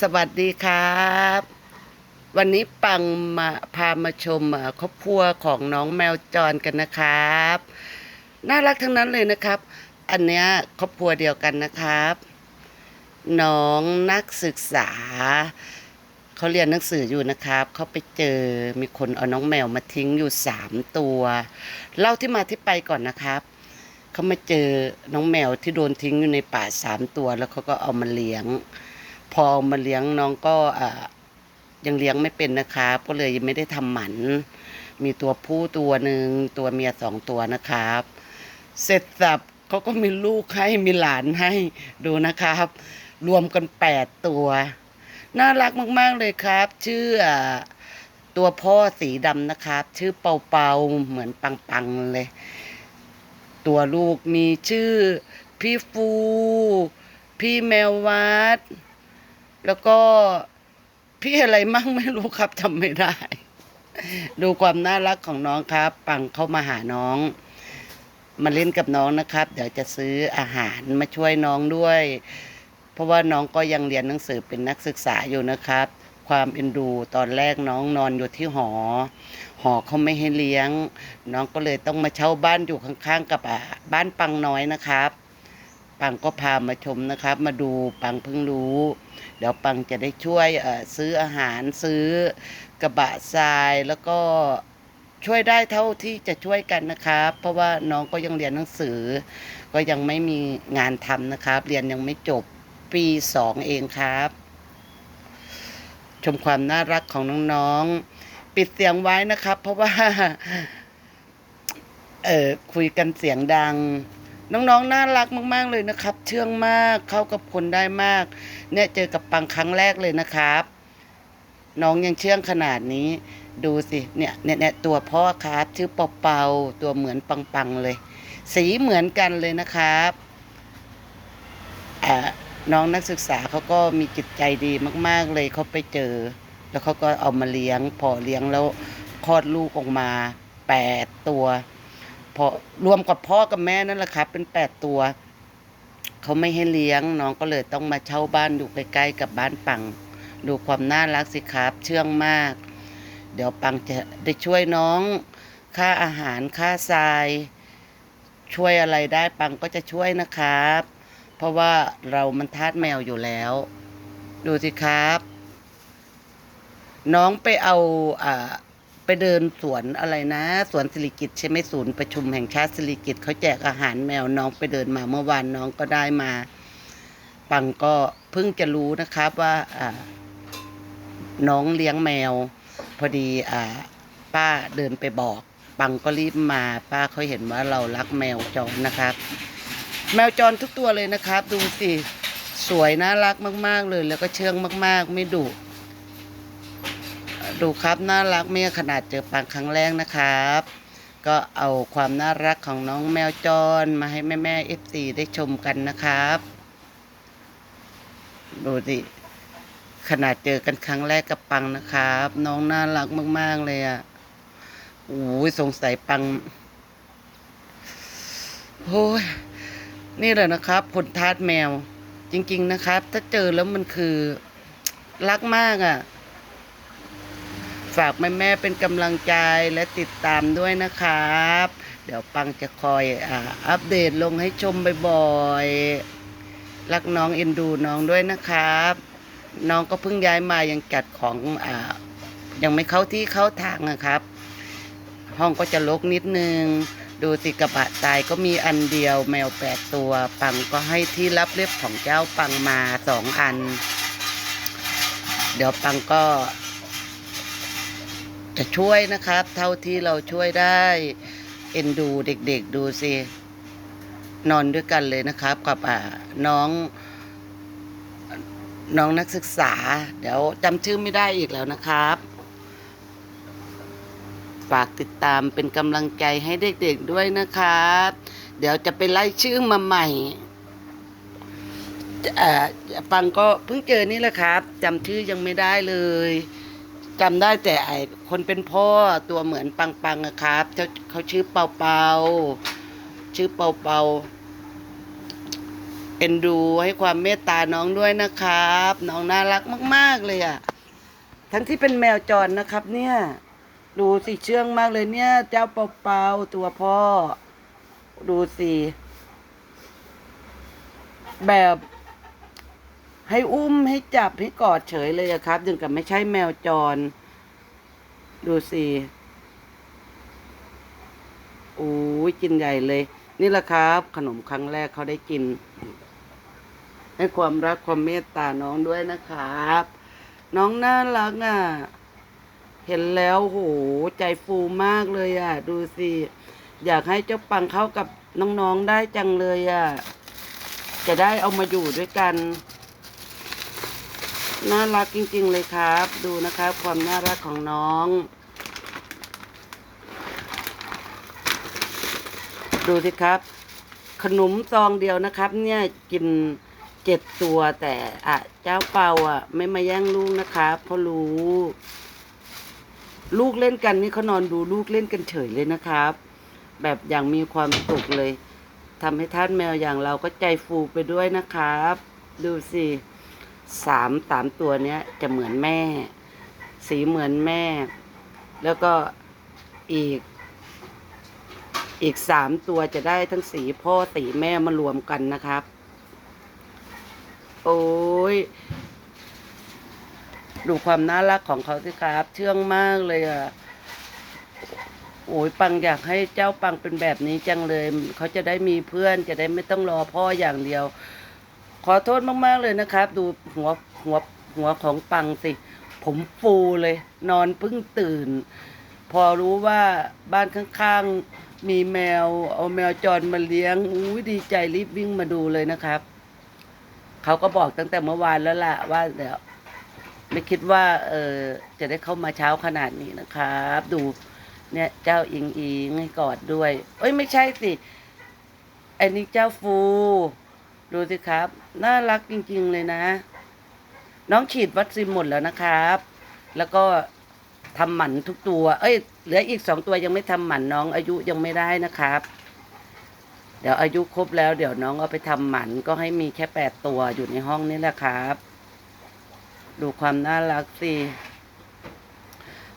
สวัสดีครับ วันนี้ปังมาพามาชมครอบครัวของน้องแมวจรกันนะครับ น่ารักทั้งนั้นเลยนะครับ อันเนี้ยครอบครัวเดียวกันนะครับ น้องนักศึกษาเขาเรียนหนังสืออยู่นะครับเขาไปเจอมีคนเอาน้องแมวมาทิ้งอยู่สามตัวเล่าที่มาที่ไปก่อนนะครับเขามาเจอน้องแมวที่โดนทิ้งอยู่ในป่าสามตัว แล้วเขาก็เอามาเลี้ยง พอมาเลี้ยงน้องก็ยังเลี้ยงไม่เป็นนะครับ ก็เลยยังไม่ได้ทำหมัน มีตัวผู้ตัวหนึ่งตัวเมียสองตัวนะครับ เสร็จสับเขาก็มีลูกให้มีหลานให้ดูนะครับ รวมกันแปดตัว น่ารักมาก ๆ เลยครับ ชื่ออตัวพ่อสีดำนะครับ ชื่อเปาเปาเหมือนปังปังๆเลย ตัวลูกมีชื่อพี่ฟู พี่แมววัด แล้วก็พี่อะไรมั่งไม่รู้ครับจำไม่ได้ ดูความน่ารักของน้องครับ ปังเข้ามาหาน้อง มาเล่นกับน้องนะครับ เดี๋ยวจะซื้ออาหารมาช่วยน้องด้วย เพราะว่าน้องก็ยังเรียนหนังสือเป็นนักศึกษาอยู่นะครับ ความเอ็นดูตอนแรกน้องนอนอยู่ที่หอ หอเขาไม่ให้เลี้ยง น้องก็เลยต้องมาเช่าบ้านอยู่ข้างๆ กับอ่าบ้านปังน้อยนะครับ ปังก็พามาชมนะครับ มาดูปังเพิ่งรู้ เดี๋ยวปังจะได้ช่วยเออซื้ออาหารซื้อกระบะทรายแล้วก็ช่วยได้เท่าที่จะช่วยกันนะครับ เพราะว่าน้องก็ยังเรียนหนังสือ ก็ยังไม่มีงานทำนะครับ เรียนยังไม่จบปีสองเองครับ ชมความน่ารักของน้องๆ ปิดเสียงไว้นะครับ เพราะว่า เออคุยกันเสียงดัง น้องๆน่ารักมากๆเลยนะครับ เชื่องมากเข้ากับคนได้มาก เนี่ยเจอกับปังครั้งแรกเลยนะครับ น้องยังเชื่องขนาดนี้ ดูสิเนี่ยเนี่ยเนี่ยตัวพ่อครับ ชื่อเปาเปาตัวเหมือนปังปังๆเลย สีเหมือนกันเลยนะครับอ่าน้องนักศึกษาเขาก็มีจิตใจดีมาก ๆเลยเขาไปเจอ แล้วเขาก็เอามาเลี้ยงพอเลี้ยงแล้วคลอดลูกออกมาแปดตัว พอรวมกับพ่อกับแม่นั่นแหละครับ เป็นแปดตัว เขาไม่ให้เลี้ยงน้องก็เลยต้องมาเช่าบ้านอยู่ใกล้ๆกับบ้านปัง ดูความน่ารักสิครับ เชื่องมาก เดี๋ยวปังจะได้ช่วยน้อง ค่าอาหารค่าทราย ช่วยอะไรได้ปังก็จะช่วยนะครับ เพราะว่าเรามันทาสแมวอยู่แล้ว ดูสิครับ น้องไปเอาอ่า ไปเดินสวนอะไรนะ สวนสิริกิตใช่ไหมศูนย์ประชุมแห่งชาติสิริกิตเขาแจกอาหารแมวน้องไปเดินมาเมื่อวานน้องก็ได้มา ปังก็เพิ่งจะรู้นะครับว่าน้องเลี้ยงแมว พอดีอป้าเดินไปบอก ปังก็รีบมา ป้าเขาเห็นว่าเรารักแมวจรนะครับ แมวจรทุกตัวเลยนะครับ ดูสิสวยน่ารักมาก ๆ เลย แล้วก็เชื่องมาก ๆ ไม่ดุ ดูครับน่ารักเมียขนาดเจอปังครั้งแรกนะครับ ก็เอาความน่ารักของน้องแมวจรมาให้แม่แม่เอฟซีได้ชมกันนะครับ ดูสิขนาดเจอกันครั้งแรกกับปังนะครับ น้องน่ารักมาก ๆ เลยอะโอ้ยสงสัยปังโอ้ยนี่แหละนะครับผลทาสแมว จริง ๆ นะครับ ถ้าเจอแล้วมันคือ รักมากอะ ฝากแม่แม่ๆเป็นกำลังใจและติดตามด้วยนะครับ เดี๋ยวปังจะคอยอัปเดตลงให้ชมบ่อยๆ รักน้องเอ็นดูน้องด้วยนะครับ น้องก็เพิ่งย้ายมายังจัดของอ่ายังไม่เข้าที่เข้าทางนะครับ ห้องก็จะรกนิดนึง ดูสิกระบะทรายก็มีอันเดียวแมวแปดตัว ปังก็ให้ที่รับเรียบของเจ้าปังมาสองอัน เดี๋ยวปังก็ จะช่วยนะครับ เท่าที่เราช่วยได้ เอ็นดูเด็กๆดูสินอนด้วยกันเลยนะครับ กับน้องน้องนักศึกษา เดี๋ยวจำชื่อไม่ได้อีกแล้วนะครับ ฝากติดตามเป็นกำลังใจให้เด็กๆด้วยนะครับ เดี๋ยวจะไปไล่ชื่อมาใหม่เอ่อปังก็เพิ่งเจอนี่แหละครับจำชื่อยังไม่ได้เลย จำได้แต่ไอคนเป็นพ่อตัวเหมือนปังปังๆอะครับเขาเขาชื่อเปาเปาชื่อเปาเปาเอ็นดูให้ความเมตตาน้องด้วยนะครับ น้องน่ารักมาก ๆ เลยอะ่ะ ทั้งที่เป็นแมวจรนะครับ เนี่ย ดูสิเชื่องมากเลยเนี่ย เจ้าเปาๆตัวพ่อ ดูสิแบบ ให้อุ้มให้จับให้กอดเฉยเลยอะครับยังกับไม่ใช่แมวจร ดูสิโอ้ยกินใหญ่เลย นี่แหละครับ ขนมครั้งแรกเขาได้กิน ให้ความรักความเมตตาน้องด้วยนะครับ น้องน่ารักอะ เห็นแล้วโหใจฟูมากเลยอะ ดูสิ อยากให้เจ้าปังเข้ากับน้องๆได้จังเลยอะ จะได้เอามาอยู่ด้วยกัน น่ารักจริง ๆ เลยครับ ดูนะครับ ความน่ารักของน้อง ดูสิครับ ขนมซองเดียวนะครับ เนี่ยกินเจ็ดตัวแต่อะเจ้าเปาอะ ไม่มาแย่งลูกนะครับเพราะรู้ ลูกเล่นกันนี่เขานอนดูลูกเล่นกันเฉยเลยนะครับ แบบอย่างมีความสุขเลยทำให้ท่านแมวอย่างเราก็ใจฟูไปด้วยนะครับ ดูสิ สามสามตัวเนี้ยจะเหมือนแม่ สีเหมือนแม่ แล้วก็อีก อีกสามตัวจะได้ทั้งสีพ่อสีแม่มารวมกันนะครับ โอ้ยดูความน่ารักของเขาสิครับ เชื่องมากเลยอะโอ้ยปังอยากให้เจ้าปังเป็นแบบนี้จังเลย เขาจะได้มีเพื่อนจะได้ไม่ต้องรอพ่ออย่างเดียว ขอโทษมากๆเลยนะครับ ดูหัวหัวหัวของปังสิ ผมฟูเลย นอนเพิ่งตื่น พอรู้ว่าบ้านข้างๆ มีแมว เอาแมวจรมาเลี้ยงอุ้ยดีใจรีบวิ่งมาดูเลยนะครับ เขาก็บอกตั้งแต่เมื่อวานแล้วล่ะ ว่าเดี๋ยวไม่คิดว่าเออจะได้เข้ามาเช้าขนาดนี้นะครับ ดูเนี่ยเจ้าอิงอิงให้กอดด้วย เอ้ยไม่ใช่สิ อันนี้เจ้าฟู ดูสิครับ น่ารักจริง ๆ เลยนะ น้องฉีดวัคซีนหมดแล้วนะครับ แล้วก็ทำหมันทุกตัว เอ้ย เหลืออีกสองตัวยังไม่ทำหมันน้องอายุยังไม่ได้นะครับ เดี๋ยวอายุครบแล้ว เดี๋ยวน้องเอาไปทำหมันก็ให้มีแค่แปดตัวอยู่ในห้องนี่แหละครับ ดูความน่ารักสิ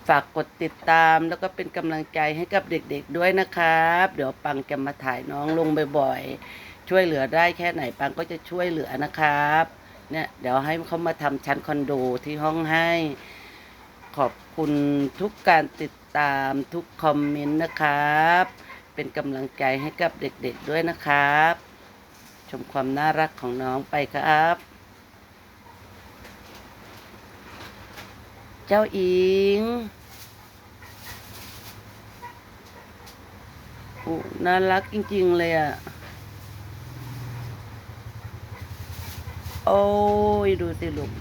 ฝากกดติดตามแล้วก็เป็นกำลังใจให้กับเด็กๆด้วยนะครับ เดี๋ยวปังจะมาถ่ายน้องลงบ่อยๆ ช่วยเหลือได้แค่ไหนปังก็จะช่วยเหลือนะครับ เนี่ยเดี๋ยวให้เขามาทำชั้นคอนโดที่ห้องให้ ขอบคุณทุกการติดตามทุกคอมเมนต์นะครับ เป็นกำลังใจให้กับเด็กๆด้วยนะครับ ชมความน่ารักของน้องไปครับ เจ้าอิงอน่ารักจริง ๆ เลยอะ โอ้ย ดูสิลูก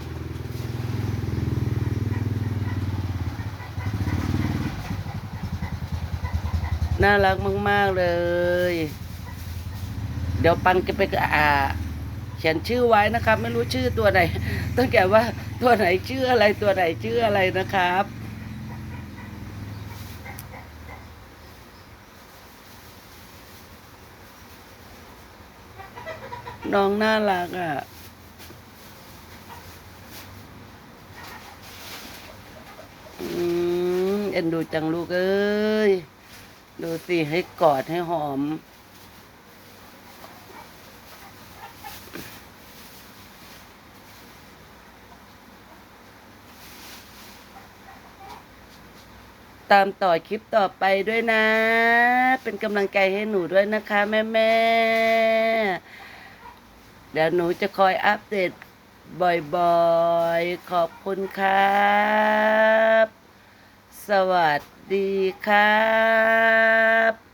น่ารักมาก ๆ เลย เดี๋ยวปังจะไปอ่าเขียนชื่อไว้นะครับ ไม่รู้ชื่อตัวไหนต้องแกว่าตัวไหนชื่ออะไรตัวไหนชื่ออะไรนะครับ น้องน่ารักอะ อืมเอ็นดูจังลูกเอ้ย ดูสิให้กอดให้หอม ตามต่อคลิปต่อไปด้วยนะ เป็นกำลังใจให้หนูด้วยนะคะแม่แม่เดี๋ยวหนูจะคอยอัปเดตบ่อยๆ ขอบคุณครับ สวัสดีครับ